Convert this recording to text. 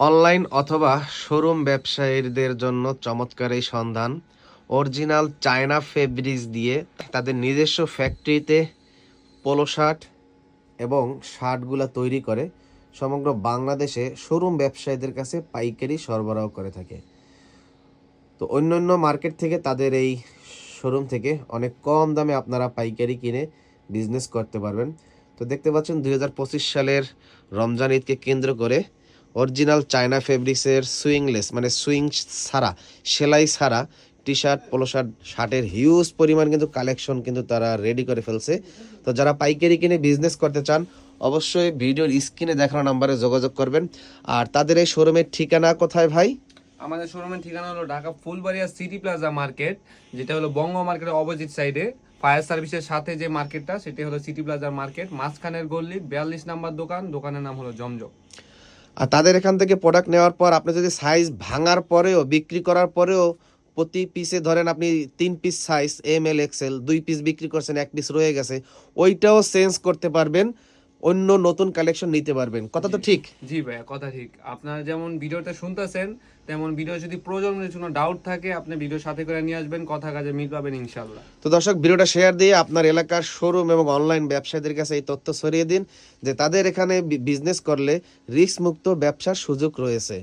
Online অথবা showroom ব্যবসায়ীদের জন্য চমৎকার এই সন্ধান। অরিজিনাল চায়না ফেব্রিক্স দিয়ে তাদের নিজস্ব ফ্যাক্টরিতে পোলো শার্ট এবং শার্টগুলা তৈরি করে সমগ্র বাংলাদেশে শোরুম ব্যবসায়ীদের কাছে পাইকারি সরবরাহ করে থাকে। তো অন্য অন্য মার্কেট থেকে তাদের এই শোরুম থেকে অনেক কম দামে আপনারা পাইকারি কিনে বিজনেস করতে পারবেন। তো দেখতে পাচ্ছেন দু হাজার পঁচিশ সালের রমজান ঈদকে কেন্দ্র করে অরিজিনাল চায়না ফেব্রিক্সের সুইংলেস মানে সুইং ছাড়া, সেলাই ছাড়া টি শার্ট পোলো শার্ট শার্টের হিউজ পরিমাণ কিন্তু কালেকশন কিন্তু তারা রেডি করে ফেলছে। তো যারা পাইকারি কিনে বিজনেস করতে চান, অবশ্যই ভিডিওর স্ক্রিনে দেখানো নাম্বারে যোগাযোগ করবেন। আর তাদের এই শোরুমের ঠিকানা কোথায় ভাই? আমাদের শোরুমের ঠিকানা হলো Dhaka Fulbaria city plaza market যেটা হলো বঙ্গ মার্কেটের অপোজিট সাইডে ফায়ার সার্ভিসের সাথে যে মার্কেটটা সেটি হলো সিটি প্লাজার মার্কেট মাঝখানের গল্লি বিয়াল্লিশ নাম্বার দোকান, দোকানের নাম হলো জমজম। আর তাদের এখান থেকে প্রোডাক্ট নেওয়ার পর আপনি যদি সাইজ ভাঙার পরেও, বিক্রি করার পরেও প্রতি পিসে ধরেন আপনি তিন piece size M L XL দুই পিস বিক্রি করছেন, এক পিস রয়ে গেছে, ওইটাও চেঞ্জ করতে পারবেন। অন্য নতুন কালেকশন নিতে পারবেন। কথা তো ঠিক? জি ভাইয়া কথা ঠিক। আপনারা যেমন ভিডিওটা শুনতেছেন তেমন ভিডিও যদি প্রয়োজন কোনো ডাউট থাকে আপনি ভিডিও সাথে করে নিয়ে আসবেন কথা কাজে মিল পাবেন ইনশাল্লাহ তো দর্শক ভিডিওটা শেয়ার দিয়ে আপনার এলাকার শোরুম এবং অনলাইন ব্যবসায়ীদের কাছে এই তথ্য ছড়িয়ে দিন যে তাদের এখানে বিজনেস করলে রিস্ক মুক্ত ব্যবসার সুযোগ রয়েছে।